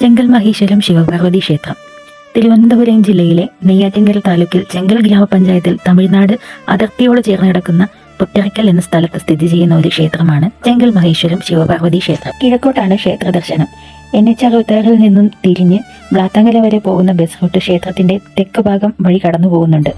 ചെങ്കൽ മഹേശ്വരം ശിവപാർവതി ക്ഷേത്രം. തിരുവനന്തപുരം ജില്ലയിലെ നെയ്യാറ്റിങ്കൽ താലൂക്കിൽ ചെങ്കൽ ഗ്രാമപഞ്ചായത്തിൽ തമിഴ്നാട് അതിർത്തിയോട് ചേർന്ന് കിടക്കുന്ന പുറ്ററയ്ക്കൽ എന്ന സ്ഥലത്ത് സ്ഥിതി ചെയ്യുന്ന ഒരു ക്ഷേത്രമാണ് ചെങ്കൽ മഹേശ്വരം ശിവപാർവതി ക്ഷേത്രം. കിഴക്കോട്ടാണ് ക്ഷേത്ര ദർശനം. എൻ എച്ച് അറുപത്താറിൽ നിന്നും തിരിഞ്ഞ് ബ്ലാത്തങ്കര വരെ പോകുന്ന ബസ് റൂട്ട് ക്ഷേത്രത്തിന്റെ തെക്ക് ഭാഗം വഴി കടന്നു പോകുന്നുണ്ട്.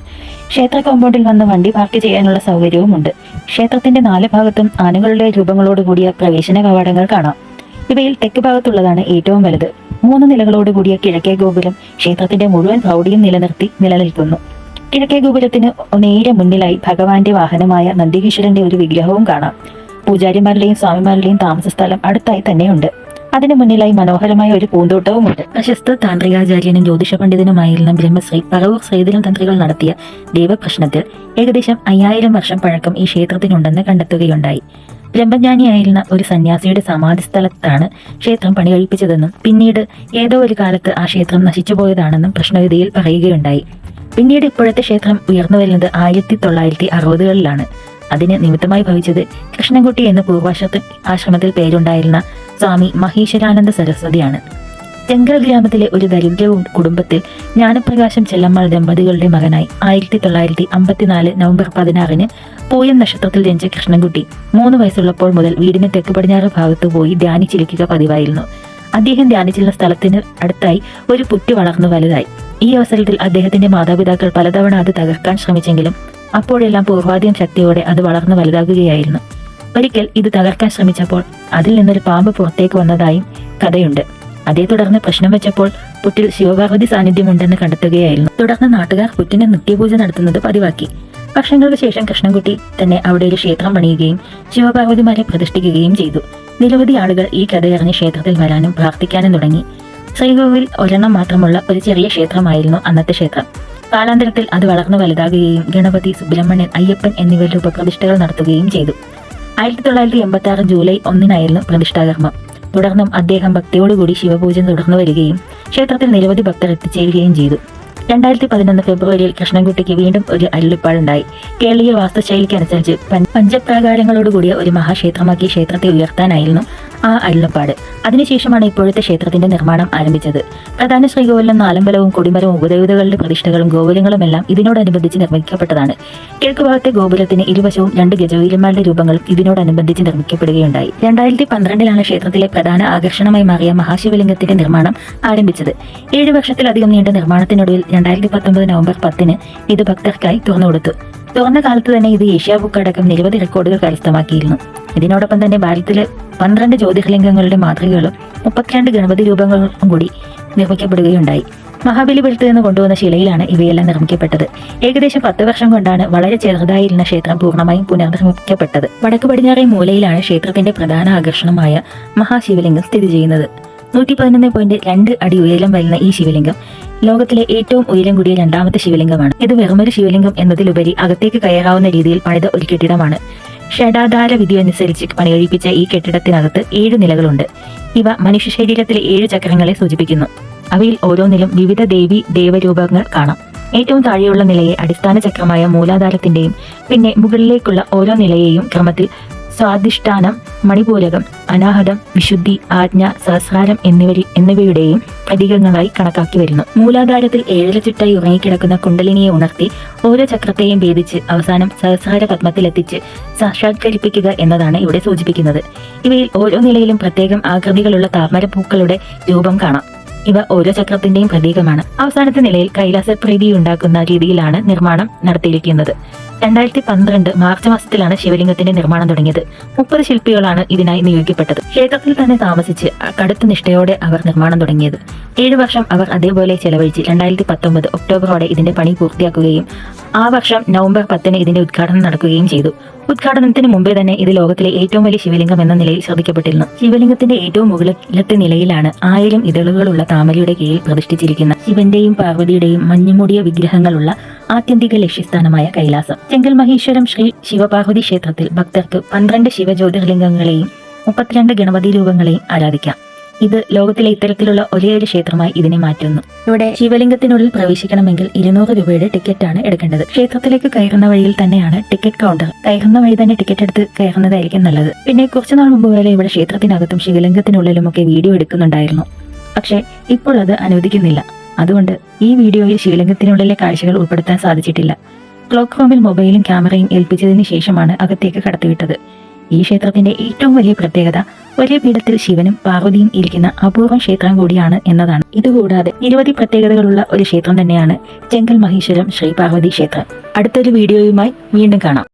ക്ഷേത്ര കോമ്പൗണ്ടിൽ വന്ന് വണ്ടി പാർക്ക് ചെയ്യാനുള്ള സൗകര്യവുമുണ്ട്. ക്ഷേത്രത്തിന്റെ നാല് ഭാഗത്തും ആനകളുടെ രൂപങ്ങളോട് കൂടിയ പ്രവേശന കവാടങ്ങൾ കാണാം. ഇവയിൽ തെക്ക് ഭാഗത്തുള്ളതാണ് ഏറ്റവും വലുത്. മൂന്ന് നിലകളോട് കൂടിയ കിഴക്കേ ഗോപുരം ക്ഷേത്രത്തിന്റെ മുഴുവൻ പ്രൗഢിയും നിലനിർത്തി നിലനിൽക്കുന്നു. കിഴക്കേ ഗോപുരത്തിന് നേരെ മുന്നിലായി ഭഗവാന്റെ വാഹനമായ നന്ദികീശ്വരന്റെ ഒരു വിഗ്രഹവും കാണാം. പൂജാരിമാരുടെയും സ്വാമിമാരുടെയും താമസ സ്ഥലം അടുത്തായി തന്നെയുണ്ട്. അതിനു മുന്നിലായി മനോഹരമായ ഒരു പൂന്തോട്ടവും ഉണ്ട്. പ്രശസ്ത താന്ത്രികാചാര്യനും ജ്യോതിഷ പണ്ഡിതനുമായിരുന്ന ബ്രഹ്മശ്രീ പറവൂർ ശ്രീധരൻ തന്ത്രികൾ നടത്തിയ ദൈവപ്രശ്നത്തിൽ ഏകദേശം അയ്യായിരം വർഷം പഴക്കം ഈ ക്ഷേത്രത്തിനുണ്ടെന്ന് കണ്ടെത്തുകയുണ്ടായി. ബ്രഹ്മജ്ഞാനിയായിരുന്ന ഒരു സന്യാസിയുടെ സമാധി സ്ഥലത്താണ് ക്ഷേത്രം പണികഴിപ്പിച്ചതെന്നും പിന്നീട് ഏതോ ഒരു കാലത്ത് ആ ക്ഷേത്രം നശിച്ചുപോയതാണെന്നും പ്രശ്നവിധിയിൽ പറയുകയുണ്ടായി. പിന്നീട് ഇപ്പോഴത്തെ ക്ഷേത്രം ഉയർന്നു വരുന്നത് ആയിരത്തി തൊള്ളായിരത്തി അറുപതുകളിലാണ്. അതിന് നിമിത്തമായി ഭവിച്ചത് കൃഷ്ണൻകുട്ടി എന്ന പൂർവാശ്രമത്തിൽ ആശ്രമത്തിൽ പേരുണ്ടായിരുന്ന സ്വാമി മഹേശ്വരാനന്ദ സരസ്വതിയാണ്. ചെങ്കൽ ഗ്രാമത്തിലെ ഒരു ദരിദ്ര കുടുംബത്തിൽ ജ്ഞാനപ്രകാശം ചെല്ലമ്മ ദമ്പതികളുടെ മകനായി ആയിരത്തി തൊള്ളായിരത്തി അമ്പത്തിനാല് നവംബർ പതിനാറിന് പൂയം നക്ഷത്രത്തിൽ ജനിച്ച കൃഷ്ണൻകുട്ടി മൂന്ന് വയസ്സുള്ളപ്പോൾ മുതൽ വീടിന് തെക്ക് പടിഞ്ഞാറ് ഭാഗത്ത് പോയി ധ്യാനിച്ചിരിക്കുക പതിവായിരുന്നു. അദ്ദേഹം ധ്യാനിച്ചിരുന്ന സ്ഥലത്തിന് അടുത്തായി ഒരു പുറ്റി വളർന്നു വലുതായി. ഈ അവസരത്തിൽ അദ്ദേഹത്തിന്റെ മാതാപിതാക്കൾ പലതവണ അത് തകർക്കാൻ ശ്രമിച്ചെങ്കിലും അപ്പോഴെല്ലാം പൂർവാധികം ശക്തിയോടെ അത് വളർന്നു വലുതാകുകയായിരുന്നു. ഒരിക്കൽ ഇത് തകർക്കാൻ ശ്രമിച്ചപ്പോൾ അതിൽ നിന്നൊരു പാമ്പ് പുറത്തേക്ക് വന്നതായും കഥയുണ്ട്. അതേ തുടർന്ന് പ്രശ്നം വെച്ചപ്പോൾ പുറ്റിൽ ശിവപാർവതി സാന്നിധ്യമുണ്ടെന്ന് കണ്ടെത്തുകയായിരുന്നു. തുടർന്ന് നാട്ടുകാർ പുറ്റിന് നിത്യപൂജ നടത്തുന്നത് പതിവാക്കി. വർഷങ്ങൾക്ക് ശേഷം കൃഷ്ണൻകുട്ടി തന്നെ അവിടെ ഒരു ക്ഷേത്രം പണിയുകയും ശിവപാർവതിമാരെ പ്രതിഷ്ഠിക്കുകയും ചെയ്തു. നിരവധി ആളുകൾ ഈ കഥയറിഞ്ഞ് ക്ഷേത്രത്തിൽ വരാനും പ്രാർത്ഥിക്കാനും തുടങ്ങി. ശ്രീകോവിൽ ഒരെണ്ണം മാത്രമുള്ള ഒരു ചെറിയ ക്ഷേത്രമായിരുന്നു അന്നത്തെ ക്ഷേത്രം. കാലാന്തരത്തിൽ അത് വളർന്നു വലുതാകുകയും ഗണപതി സുബ്രഹ്മണ്യൻ അയ്യപ്പൻ എന്നിവരുടെ ഉപപ്രതിഷ്ഠകൾ നടത്തുകയും ചെയ്തു. ആയിരത്തി തൊള്ളായിരത്തി എൺപത്തി ആറ് ജൂലൈ ഒന്നിനായിരുന്നു പ്രതിഷ്ഠാകർമ്മം. തുടർന്നും അദ്ദേഹം ഭക്തിയോടുകൂടി ശിവപൂജ തുടർന്നു വരികയും ക്ഷേത്രത്തിൽ നിരവധി ഭക്തർ എത്തിച്ചേരുകയും ചെയ്തു. രണ്ടായിരത്തി പതിനൊന്ന് ഫെബ്രുവരിയിൽ കൃഷ്ണൻകുട്ടിക്ക് വീണ്ടും ഒരു അരുളിപ്പാടുണ്ടായി. കേരളീയ വാസ്തുശൈലിക്കനുസരിച്ച് പഞ്ച- പഞ്ചപ്രാകാരങ്ങളോടുകൂടിയ ഒരു മഹാക്ഷേത്രമാക്കി ക്ഷേത്രത്തെ ഉയർത്താനായിരുന്നു ആ അരുളപ്പാട്. അതിനുശേഷമാണ് ഇപ്പോഴത്തെ ക്ഷേത്രത്തിന്റെ നിർമ്മാണം ആരംഭിച്ചത്. പ്രധാന ശ്രീകോവിലും നാലമ്പലവും കൊടിമരവും ഉപദേവതകളുടെ പ്രതിഷ്ഠകളും ഗോപുരങ്ങളുമെല്ലാം ഇതിനോടനുബന്ധിച്ച് നിർമ്മിക്കപ്പെട്ടതാണ്. കിഴക്ക് ഭാഗത്തെ ഗോപുരത്തിന് ഇരുവശവും രണ്ട് ഗജവീരന്മാരുടെ രൂപങ്ങളും ഇതിനോടനുബന്ധിച്ച് നിർമ്മിക്കപ്പെടുകയുണ്ടായി. രണ്ടായിരത്തി പന്ത്രണ്ടിലാണ് ക്ഷേത്രത്തിലെ പ്രധാന ആകർഷണമായി മാറിയ മഹാശിവലിംഗത്തിന്റെ നിർമ്മാണം ആരംഭിച്ചത്. ഏഴ് വർഷത്തിലധികം നീണ്ട നിർമ്മാണത്തിനൊടുവിൽ രണ്ടായിരത്തി പത്തൊമ്പത് നവംബർ പത്തിന് ഇത് ഭക്തർക്കായി തുറന്നുകൊടുത്തു. തുറന്ന കാലത്ത് തന്നെ ഇത് ഏഷ്യ ബുക്ക് അടക്കം നിരവധി റെക്കോർഡുകൾ കരസ്ഥമാക്കിയിരുന്നു. ഇതിനോടൊപ്പം തന്നെ ഭാരതത്തിലെ പന്ത്രണ്ട് ജ്യോതിർലിംഗങ്ങളുടെ മാതൃകകളും മുപ്പത്തിരണ്ട് ഗണപതി രൂപങ്ങളും കൂടി നിർമ്മിക്കപ്പെടുകയുണ്ടായി. മഹാബലിപുരത്ത് നിന്ന് കൊണ്ടുവന്ന ശിലയിലാണ് ഇവയെല്ലാം നിർമ്മിക്കപ്പെട്ടത്. ഏകദേശം പത്ത് വർഷം കൊണ്ടാണ് വളരെ ചെറുതായിരുന്ന ക്ഷേത്രം പൂർണമായും പുനർനിർമ്മിക്കപ്പെട്ടത്. വടക്ക് പടിഞ്ഞാറേ മൂലയിലാണ് ക്ഷേത്രത്തിന്റെ പ്രധാന ആകർഷണമായ മഹാശിവലിംഗം സ്ഥിതി ചെയ്യുന്നത്. നൂറ്റി പതിനൊന്ന് പോയിന്റ് രണ്ട് അടി ഉയരം വരുന്ന ഈ ശിവലിംഗം ലോകത്തിലെ ഏറ്റവും ഉയരം കൂടിയ രണ്ടാമത്തെ ശിവലിംഗമാണ്. ഇത് വെറുമൊരു ശിവലിംഗം എന്നതിലുപരി അകത്തേക്ക് കയറാവുന്ന രീതിയിൽ പണിത ഒരു കെട്ടിടമാണ്. ഷഡാധാര വിധി അനുസരിച്ച് പണികഴിപ്പിച്ച ഈ കെട്ടിടത്തിനകത്ത് ഏഴ് നിലകളുണ്ട്. ഇവ മനുഷ്യ ശരീരത്തിലെ ഏഴ് ചക്രങ്ങളെ സൂചിപ്പിക്കുന്നു. അവയിൽ ഓരോന്നിലും വിവിധ ദേവി ദേവരൂപങ്ങൾ കാണാം. ഏറ്റവും താഴെയുള്ള നിലയെ അടിസ്ഥാന ചക്രമായ മൂലാധാരത്തിന്റെയും പിന്നെ മുകളിലേക്കുള്ള ഓരോ നിലയെയും ക്രമത്തിൽ സ്വാധിഷ്ഠാനം മണിപൂരകം അനാഹതം വിശുദ്ധി ആജ്ഞ സഹസ്രാരം എന്നിവ എന്നിവയുടെയും പ്രതീകങ്ങളായി കണക്കാക്കി വരുന്നു. മൂലാധാരത്തിൽ ഏഴരച്ചിട്ടായി ഉറങ്ങിക്കിടക്കുന്ന കുണ്ടലിനിയെ ഉണർത്തി ഓരോ ചക്രത്തെയും ഭേദിച്ച് അവസാനം സഹസ്രാര പത്മത്തിലെത്തിച്ച് സാക്ഷാത്കരിപ്പിക്കുക എന്നതാണ് ഇവിടെ സൂചിപ്പിക്കുന്നത്. ഇവയിൽ ഓരോ നിലയിലും പ്രത്യേകം ആകൃതികളുള്ള താമര പൂക്കളുടെ രൂപം കാണാം. ഇവ ഓരോ ചക്രത്തിന്റെയും പ്രതീകമാണ്. അവസാനത്തെ നിലയിൽ കൈലാസ പ്രീതി ഉണ്ടാക്കുന്ന രീതിയിലാണ് നിർമ്മാണം നടത്തിയിരിക്കുന്നത്. രണ്ടായിരത്തി പന്ത്രണ്ട് മാർച്ച് മാസത്തിലാണ് ശിവലിംഗത്തിന്റെ നിർമ്മാണം തുടങ്ങിയത്. മുപ്പത് ശില്പികളാണ് ഇതിനായി നിയോഗിക്കപ്പെട്ടത്. ക്ഷേത്രത്തിൽ തന്നെ താമസിച്ച് കടുത്ത നിഷ്ഠയോടെ അവർ നിർമ്മാണം തുടങ്ങിയത്. ഏഴു വർഷം അവർ അതേപോലെ ചെലവഴിച്ച് രണ്ടായിരത്തി പത്തൊമ്പത് ഒക്ടോബറോടെ ഇതിന്റെ പണി പൂർത്തിയാക്കുകയും ആ വർഷം നവംബർ പത്തിന് ഇതിന്റെ ഉദ്ഘാടനം നടക്കുകയും ചെയ്തു. ഉദ്ഘാടനത്തിന് മുമ്പേ തന്നെ ഇത് ലോകത്തിലെ ഏറ്റവും വലിയ ശിവലിംഗം എന്ന നിലയിൽ ശ്രദ്ധിക്കപ്പെട്ടിരുന്നു. ശിവലിംഗത്തിന്റെ ഏറ്റവും മുകളിലത്തെ നിലയിലാണ് ആയിരം ഇതളുകളുള്ള താമരയുടെ കീഴിൽ പ്രതിഷ്ഠിച്ചിരിക്കുന്ന ശിവന്റെയും പാർവതിയുടെയും മഞ്ഞുമൂടിയ വിഗ്രഹങ്ങളുള്ള ആത്യന്തിക ലക്ഷ്യസ്ഥാനമായ കൈലാസം. ചെങ്കൽ മഹേശ്വരം ശ്രീ ശിവപാർവതി ക്ഷേത്രത്തിൽ ഭക്തർക്ക് പന്ത്രണ്ട് ശിവജ്യോതിർലിംഗങ്ങളെയും മുപ്പത്തിരണ്ട് ഗണപതി രൂപങ്ങളെയും ആരാധിക്കാം. ഇത് ലോകത്തിലെ ഇത്തരത്തിലുള്ള ഒരേയൊരു ഒരു ക്ഷേത്രമായി ഇതിനെ മാറ്റുന്നു. ഇവിടെ ശിവലിംഗത്തിനുള്ളിൽ പ്രവേശിക്കണമെങ്കിൽ ഇരുന്നൂറ് രൂപയുടെ ടിക്കറ്റാണ് എടുക്കേണ്ടത്. ക്ഷേത്രത്തിലേക്ക് കയറുന്ന വഴിയിൽ തന്നെയാണ് ടിക്കറ്റ് കൗണ്ടർ. കയറുന്ന വഴി തന്നെ ടിക്കറ്റ് എടുത്ത് കയറുന്നതായിരിക്കും നല്ലത്. പിന്നെ കുറച്ചുനാൾ മുമ്പ് വരെ ഇവിടെ ക്ഷേത്രത്തിനകത്തും ശിവലിംഗത്തിനുള്ളിലുമൊക്കെ വീഡിയോ എടുക്കുന്നുണ്ടായിരുന്നു. പക്ഷേ ഇപ്പോൾ അത് അനുവദിക്കുന്നില്ല. അതുകൊണ്ട് ഈ വീഡിയോയിൽ ശ്രീലങ്കത്തിനുള്ളിലെ കാഴ്ചകൾ ഉൾപ്പെടുത്താൻ സാധിച്ചിട്ടില്ല. ക്ലോക്ക് റൂമിൽ മൊബൈലും ക്യാമറയും ഏൽപ്പിച്ചതിന് ശേഷമാണ് അകത്തേക്ക് കടത്തിവിട്ടത്. ഈ ക്ഷേത്രത്തിന്റെ ഏറ്റവും വലിയ പ്രത്യേകത ഒരേ പീഠത്തിൽ ശിവനും പാർവതിയും ഇരിക്കുന്ന അപൂർവം ക്ഷേത്രം കൂടിയാണ് എന്നതാണ്. ഇതുകൂടാതെ നിരവധി പ്രത്യേകതകളുള്ള ഒരു ക്ഷേത്രം തന്നെയാണ് ചെങ്കൽ മഹേശ്വരം ശ്രീ പാർവതി ക്ഷേത്രം. അടുത്തൊരു വീഡിയോയുമായി വീണ്ടും കാണാം.